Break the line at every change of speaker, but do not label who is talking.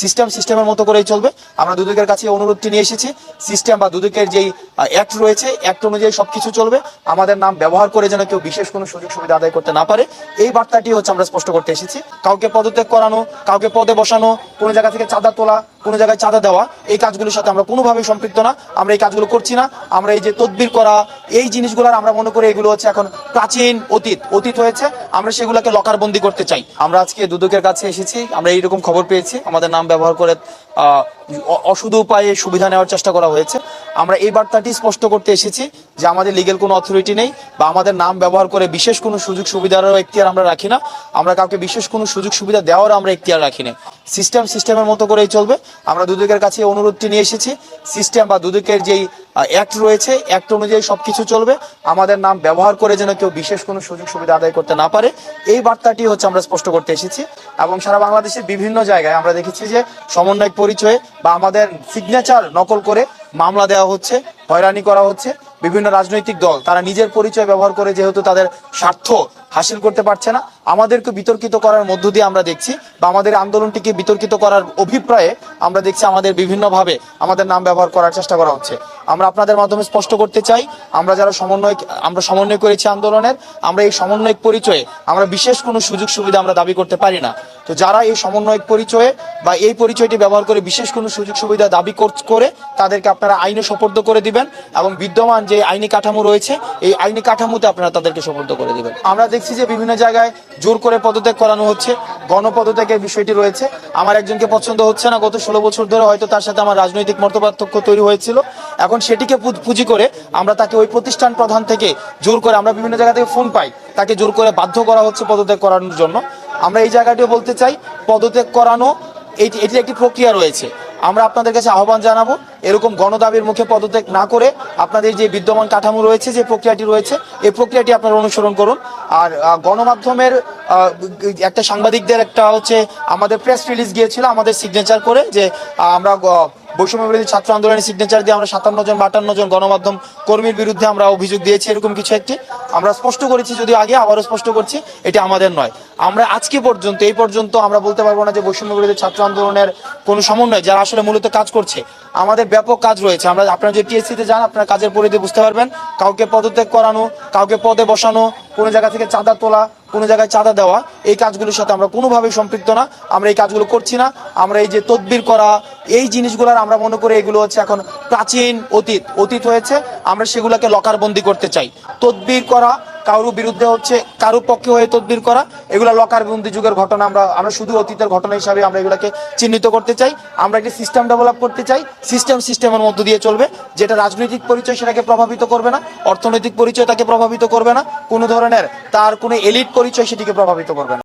System, সিস্টেমের মতো করেই চলবে। আমরা দুদকের কাছে অনুরোধটি নিয়ে এসেছি। সিস্টেম বা দুদকের যেই অ্যাক্ট রয়েছে অ্যাক্ট অনুযায়ী সবকিছু চলবে। আমাদের নাম ব্যবহার করে যেন কেউ বিশেষ কোনো সুযোগ সুবিধা আদায় করতে না পারে। এই বার্তাটি হচ্ছে আমরা স্পষ্ট করতে এসেছি। কাউকে পদত্যাগ করানো, কাউকে পদে বসানো, কোনো জায়গা থেকে চাঁদা তোলা, কোনো জায়গায় চাঁদা দেওয়া, এই কাজগুলোর সাথে আমরা কোনোভাবেই সম্পৃক্ত না, আমরা এই কাজগুলো করছি না। আমরা এই যে তদবির করা, এই জিনিসগুলোর আমরা মনে করি এগুলো হচ্ছে এখন প্রাচীন অতীত। অতীত হয়েছে, আমরা সেগুলোকে লকারবন্দি করতে চাই। আমরা আজকে দুদকের কাছে এসেছি, আমরা এইরকম খবর পেয়েছি। আমাদের নাম ব্যবহার করে অসুধ উপায়ে সুবিধা নেওয়ার চেষ্টা করা হয়েছে। আমরা এই বার্তাটি স্পষ্ট করতে এসেছি যে আমাদের লিগেল কোনো অথরিটি নেই বা আমাদের নাম ব্যবহার করে বিশেষ কোনো সুযোগ সুবিধারও এখতিয়ার আমরা রাখি না। আমরা কাউকে বিশেষ কোনো সুযোগ সুবিধা দেওয়ারও আমরা এখতিয়ার রাখি না। সিস্টেম সিস্টেমের মতো করেই চলবে। আমরা দুদকের কাছে অনুরোধটি নিয়ে এসেছি। সিস্টেম বা দুদকের যেই অ্যাক্ট রয়েছে অ্যাক্ট অনুযায়ী সবকিছু চলবে। আমাদের নাম ব্যবহার করে যেন কেউ বিশেষ কোনো সুযোগ সুবিধা আদায় করতে না পারে। এই বার্তাটি হচ্ছে আমরা স্পষ্ট করতে এসেছি। এবং সারা বাংলাদেশের বিভিন্ন জায়গায় আমরা দেখেছি যে সমন্বয়ক পরিচয়ে বা আমাদের সিগনেচার নকল করে মামলা দেওয়া হচ্ছে, হয়রানি করা হচ্ছে বিভিন্ন রাজনৈতিক দল। তারা নিজের পরিচয় ব্যবহার করে যেহেতু তাদের স্বার্থ হাসিল করতে পারছে না। আমাদেরকে বিতর্কিত করার মধ্য দিয়ে আমরা দেখছি বা আমাদের আন্দোলনটিকে বিতর্কিত করার অভিপ্রায়ে আমরা দেখছি আমাদের বিভিন্নভাবে আমাদের নাম ব্যবহার করার চেষ্টা করা হচ্ছে। আমরা আপনাদের মাধ্যমে স্পষ্ট করতে চাই, আমরা যারা সমন্বয় আমরা সমন্বয় করেছি আন্দোলনের, আমরা এই সমন্বয়ক পরিচয়ে আমরা বিশেষ কোনো সুযোগ সুবিধা আমরা দাবি করতে পারি না। তো যারা এই সমন্বয়ক পরিচয়ে বা এই পরিচয়টি ব্যবহার করে বিশেষ কোনো সুযোগ সুবিধা দাবি কর- তাদেরকে আপনারা আইনে সোপর্দ করে দিবেন এবং বিদ্যমান যে আইনি কাঠামো রয়েছে, এই আইনি কাঠামোতে আপনারা তাদেরকে সোপর্দ করে দিবেন। আমরা দেখছি যে বিভিন্ন জায়গায় জোর করে পদত্যাগ করানো হচ্ছে, গণপদত্যাগের বিষয়টি রয়েছে। আমার একজনকে পছন্দ হচ্ছে না, গত ষোলো বছর ধরে হয়তো তার সাথে আমার রাজনৈতিক মতপার্থক্য তৈরি হয়েছিল। এখন সেটিকে পুঁজি করে আমরা তাকে ওই প্রতিষ্ঠান প্রধান থেকে জোর করে আমরা বিভিন্ন জায়গা থেকে ফোন পাই, তাকে জোর করে বাধ্য করা হচ্ছে পদত্যাগ করানোর জন্য। আমরা এই জায়গাটিও বলতে চাই, পদত্যাগ করানো এটি একটি প্রক্রিয়া রয়েছে। আমরা আপনাদের কাছে আহ্বান জানাব, এরকম গণদাবির মুখে পদত্যাগ না করে আপনাদের যে বিদ্যমান কাঠামো রয়েছে, যে প্রক্রিয়াটি রয়েছে, এই প্রক্রিয়াটি আপনারা অনুসরণ করুন। আর গণমাধ্যমের একটা সাংবাদিকদের একটা হচ্ছে আমাদের প্রেস রিলিজ গিয়েছিল আমাদের সিগনেচার করে যে আমরা গ- বৈষম্য বিরোধী ছাত্র আন্দোলনের সিগনেচার দিয়ে আমরা সাতান্ন জন বাটান্ন জন গণমাধ্যম কর্মীর বিরুদ্ধে আমরা অভিযোগ দিয়েছি, এরকম কিছু একটি। আমরা স্পষ্ট করেছি, যদি আগে আবারও স্পষ্ট করছি, এটি আমাদের নয়। আমরা আজকে পর্যন্ত, এই পর্যন্ত আমরা বলতে পারব না যে বৈষম্য বিরোধী ছাত্র আন্দোলনের কোনো সমন্বয়, যারা আসলে মূলত কাজ করছে। আমাদের ব্যাপক কাজ রয়েছে। আমরা, আপনারা যে টিএসসিতে যান, আপনার কাজের পরিধি বুঝতে পারবেন। কাউকে পদত্যাগ করানো, কাউকে পদে বসানো, কোনো জায়গা থেকে চাঁদা তোলা কোনো জায়গায় চাঁদা দেওয়া, এই কাজগুলোর সাথে আমরা কোনোভাবেই সম্পৃক্ত না, আমরা এই কাজগুলো করছি না, আমরা এই যে তদবির করা, এই জিনিসগুলোর আমরা মনে করি এগুলো হচ্ছে এখন প্রাচীন অতীত। অতীত হয়েছে, আমরা সেগুলোকে লকারবন্দি করতে চাই। তদবির করা কারোর বিরুদ্ধে হচ্ছে, কারোর পক্ষে হয়ে তদবির করা, এগুলো লকার বন্দি যুগের ঘটনা আমরা আমরা শুধু অতীতের ঘটনা হিসাবে আমরা এগুলোকে চিহ্নিত করতে চাই। আমরা একটি সিস্টেম ডেভেলপ করতে চাই সিস্টেম সিস্টেমের মধ্য দিয়ে চলবে, যেটা রাজনৈতিক পরিচয় সেটাকে প্রভাবিত করবে না, অর্থনৈতিক পরিচয় তাকে প্রভাবিত করবে না, কোনো ধরনের তার কোনো এলিট পরিচয় সেটিকে প্রভাবিত করবে না।